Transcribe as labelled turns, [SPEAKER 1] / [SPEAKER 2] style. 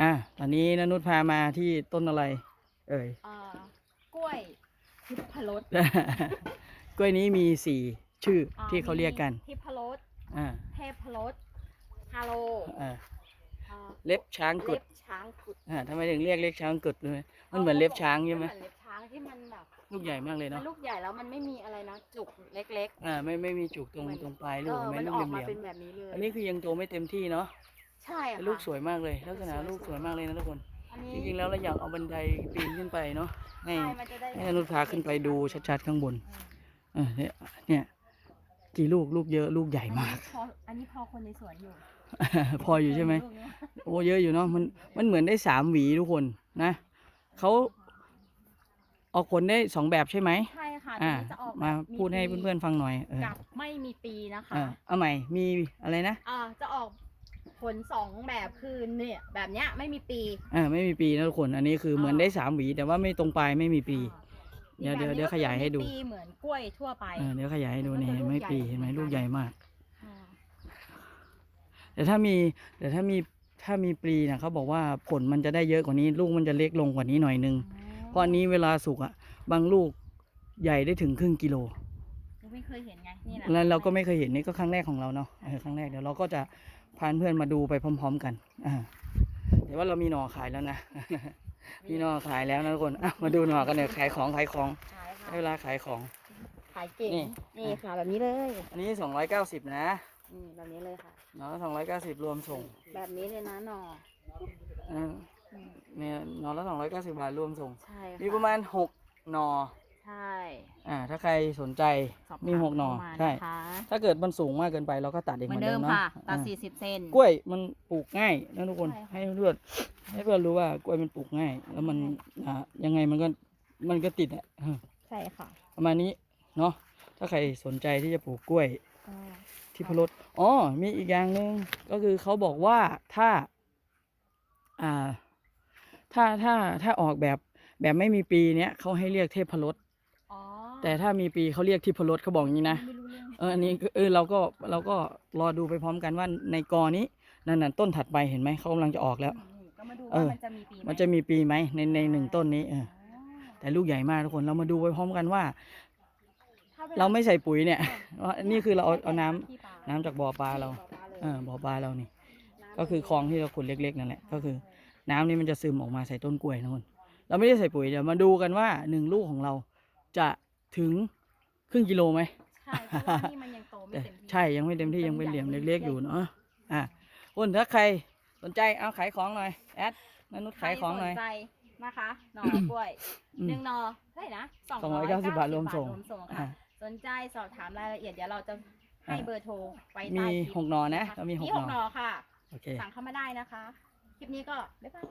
[SPEAKER 1] อะตอนนี้นานุชพามาที่ต้นอะไร เอ่ย
[SPEAKER 2] เอ่อกล้วยทิพรส
[SPEAKER 1] กล้วยนี้มีสี่ชื่อ
[SPEAKER 2] อ่
[SPEAKER 1] ที่เขาเรียกกัน
[SPEAKER 2] ทิพรส
[SPEAKER 1] อ่า
[SPEAKER 2] เทพรสฮาโล
[SPEAKER 1] อ่า
[SPEAKER 2] เอ่อ
[SPEAKER 1] เล็บช้างกุ
[SPEAKER 2] เล็
[SPEAKER 1] ด
[SPEAKER 2] บช้างกุด
[SPEAKER 1] อ่าทำไมถึงเรียกเล็บช้างกุดเลยมันเหมือนเล็บช้างใช่ไหม
[SPEAKER 2] นเหมือนเล็บช้างที่มันแบบ
[SPEAKER 1] ลูกใหญ่มากเลย
[SPEAKER 2] มั
[SPEAKER 1] เนาะ
[SPEAKER 2] นลูกใหญ่แล้วมันไม่มีอะไรนะจุกเล็ก
[SPEAKER 1] อ่าไม่ไม่มีจุกตรง
[SPEAKER 2] เหมือน
[SPEAKER 1] ตรงปลาย
[SPEAKER 2] ๆ
[SPEAKER 1] ลู
[SPEAKER 2] เอกอ
[SPEAKER 1] เห็นไหม
[SPEAKER 2] มัน
[SPEAKER 1] ลู
[SPEAKER 2] อกอก
[SPEAKER 1] เห
[SPEAKER 2] มา
[SPEAKER 1] ลี่ยม
[SPEAKER 2] เป็นแบบนี้เลย
[SPEAKER 1] ๆอันนี้คือยังโตไม่เต็มที่เนาะ
[SPEAKER 2] ใช่ค่ะ
[SPEAKER 1] ลูกสวยมากเลยลักษณะลูกสวยมากเลยนะทุกคน
[SPEAKER 2] อันนี้
[SPEAKER 1] จริงๆแล้วเราอยากเอาบันไดปีนขึ้นไปเนาะให้
[SPEAKER 2] ใช่มันจะได้
[SPEAKER 1] ให้นานุชพาขึ้นไปดูชัดๆข้างบนเออเนี่ยเนี่ยกี่ลูกลูกเยอะลูกใหญ่มาก
[SPEAKER 2] พออันนี้พอคนในสวนอยู่
[SPEAKER 1] พออยู่ใช่ไหม
[SPEAKER 2] ลูกเนอะ
[SPEAKER 1] โอ้เยอะอยู่เนาะมันมันเหมือนได้สามหวีทุกคนนะเขาออกผลได้สองแบบใช่ไหม
[SPEAKER 2] ใช่ค่ะ
[SPEAKER 1] อ่า
[SPEAKER 2] ตัวนี้จะออก
[SPEAKER 1] มา
[SPEAKER 2] แบบ
[SPEAKER 1] พูดให้
[SPEAKER 2] ปี
[SPEAKER 1] เพื่อนๆฟังหน่อยเออ
[SPEAKER 2] กับไม่มีปีนะคะ
[SPEAKER 1] เออเอาใหม่มีอะไรนะ
[SPEAKER 2] อ่าจะออก ผลสองแบบคือเนี่ยแบบเนี้ยไม่มีปี
[SPEAKER 1] อ่าไม่มีปีนะทุกคน อันนี้คือเหมือนได้สามหวี แต่ว่าไม่ตรงปลายไม่มีปี เดี๋ยว
[SPEAKER 2] อีกแบบ
[SPEAKER 1] เดี๋ยว
[SPEAKER 2] นี้ก็
[SPEAKER 1] ขยายให้ดู
[SPEAKER 2] คือมีปีเหมือนกล้วยทั่วไป
[SPEAKER 1] เออเดี๋ยวขยายให้ดู
[SPEAKER 2] มัน
[SPEAKER 1] นี่
[SPEAKER 2] ก็
[SPEAKER 1] เห็น
[SPEAKER 2] จะ
[SPEAKER 1] ไหม
[SPEAKER 2] ลูกใหญ่
[SPEAKER 1] ปีเห็นไหม
[SPEAKER 2] เหมือนกัน
[SPEAKER 1] ลูกใหญ่มาก
[SPEAKER 2] อ่า
[SPEAKER 1] แต่ถ้ามีแต่ถ้ามีถ้ามีปลีนะเขาบอกว่าผลมันจะได้เยอะกว่านี้ ลูกมันจะเล็กลงกว่านี้หน่อยนึงเพราะอันนี้เวลาสุกอะบางลูกใหญ่ได้ถึงครึ่งกิโล
[SPEAKER 2] เราไม่เคยเห็นไงนี่แหละ
[SPEAKER 1] แล้วเราก็ไม่เคยเห็นนี่ก็ครั้งแรกของเราเนาะเออครั้งแรกเดี๋ยวเราก็จะพาเพื่อนมาดูไปพร้อม ๆ กันอ่าแต่ว่าเรามีหน่อขายแล้วนะมีหน่อขายแล้วนะทุกคนอะมาดูหน่อกันเนอะขายของขายของ
[SPEAKER 2] ขายค่ะ
[SPEAKER 1] ให้เวลาขายของ
[SPEAKER 2] ขายเก่ง
[SPEAKER 1] นี่
[SPEAKER 2] นี่ค่ะแบบนี้เลย
[SPEAKER 1] อันนี้สองร้อยเก้าสิบนะ
[SPEAKER 2] นี่แบบนี้เลยค่ะ
[SPEAKER 1] หน่อละสองร้อยเก้าสิบรวมส่ง
[SPEAKER 2] แบบนี้เลยนะหนอ
[SPEAKER 1] อ่า
[SPEAKER 2] อืม
[SPEAKER 1] เนี่ยหน่อละสองร้อยเก้าสิบบาทรวมส่ง
[SPEAKER 2] ใช่ค่
[SPEAKER 1] มีประมาณหกหน่อ
[SPEAKER 2] ใช่
[SPEAKER 1] อ่าถ้าใครสนใจ
[SPEAKER 2] สอบถา
[SPEAKER 1] มีหกหน่อ
[SPEAKER 2] เข้ามา
[SPEAKER 1] ใช่
[SPEAKER 2] นะคะ
[SPEAKER 1] ถ้าเกิดมันสูงมากเกินไปเราก็ตัดเอง
[SPEAKER 2] เห
[SPEAKER 1] เห
[SPEAKER 2] มื
[SPEAKER 1] มื
[SPEAKER 2] อ
[SPEAKER 1] อนน
[SPEAKER 2] เดิ
[SPEAKER 1] เดิ
[SPEAKER 2] ม
[SPEAKER 1] มเนาะ
[SPEAKER 2] ค่ะตัด
[SPEAKER 1] อ่า
[SPEAKER 2] สี่สิบเซน
[SPEAKER 1] กล้วยมันปลูกง่ายนะทุกคนให้เพื่อนให้เพื่อนรู้ว่ากล้วยมันปลูกง่าย แล้วมันอ่ายังไงมันก็มันก็ติดอะเออ
[SPEAKER 2] ใช่ค่ะ
[SPEAKER 1] ประมาณนี้เนาะถ้าใครสนใจที่จะปลูกกล้วย
[SPEAKER 2] ก็
[SPEAKER 1] ที่พรสอ๋อมีอีกอย่างหนึ่งก็คือเขาบอกว่าถ้า อ่า ถ้าถ้าถ้าออกแบบแบบไม่มีปีเนี้ยเขาให้เรียกเทพพรส
[SPEAKER 2] อ๋อ
[SPEAKER 1] แต่ถ้ามีปีเขาเรียกทิพรสเขาบอกอย่างนี้นะ
[SPEAKER 2] ไม่รู้เรื่อง
[SPEAKER 1] เอออันนี้ก็เออเราก็เราก็รอดูไปพร้อมกันว่าในกอนี้นั่นน่ะต้นถัดไปเห็นไหมเขากำลังจะออกแล้ว
[SPEAKER 2] นี่ก็มาดู
[SPEAKER 1] เอ
[SPEAKER 2] ว่า
[SPEAKER 1] อ
[SPEAKER 2] มันจะมีปีไหม
[SPEAKER 1] มันจะมีปีไหมในในหนึ่งต้นนี้เออ
[SPEAKER 2] อ๋อ
[SPEAKER 1] แต่ลูกใหญ่มากทุกคนเรามาดูไปพร้อมกันว่า
[SPEAKER 2] ถ้วล
[SPEAKER 1] เราไม่ใส่ปุ๋ยเนี่ยว่านี่คือเราเอาเอาน้ำ
[SPEAKER 2] ที่ปลา
[SPEAKER 1] น้ำจากบ่อปลาเรา
[SPEAKER 2] บ่อปลาเลย
[SPEAKER 1] เออบ่อปลาเรานี่
[SPEAKER 2] น้ำ
[SPEAKER 1] ก็คือคลองที่เราขุดเล็กๆนั่นแหละก็คือ น้ำนี่มันจะซึมออกมาใส่ต้นกล้วยนะคนเราไม่ได้ใส่ปุ๋ยเดี๋ยวมาดูกันว่าหนึ่งลูกของเราจะ ถึงครึ่งกิโลไหม
[SPEAKER 2] ใช่เพราะว่านี่มันยังโตไม่
[SPEAKER 1] แต่
[SPEAKER 2] เต็มที่
[SPEAKER 1] ใช่ยังไม่เต็มที่ยังเป็นเหลี่ยมเล็กๆอยู่เนาะอะคนถ้าใครสนใจเอาขายของหน่อยแอดนันุชขายของหน่อย
[SPEAKER 2] ใครสนใจนะคะหน่อกล้วย
[SPEAKER 1] อืม
[SPEAKER 2] หนึ่งหน่อเท่าไหร่นะ
[SPEAKER 1] สองร้อยเก้าสิบบาทรวมส่ง
[SPEAKER 2] รวมส่ง
[SPEAKER 1] อะ
[SPEAKER 2] ค่ะ สนใจสอบถามรายละเอียดเดี๋ยวเราจะให้
[SPEAKER 1] อะ
[SPEAKER 2] เบอร์โทรไป
[SPEAKER 1] มี
[SPEAKER 2] ใต้คลิป
[SPEAKER 1] หกหน่อนะ
[SPEAKER 2] ค
[SPEAKER 1] เรามีหก
[SPEAKER 2] มี
[SPEAKER 1] ห
[SPEAKER 2] ห
[SPEAKER 1] น่
[SPEAKER 2] ก
[SPEAKER 1] อ
[SPEAKER 2] หน่อค่ะ
[SPEAKER 1] โอเค
[SPEAKER 2] สั่งเข้ามาได้นะคะ คลิปนี้ก็บ๊ายบาย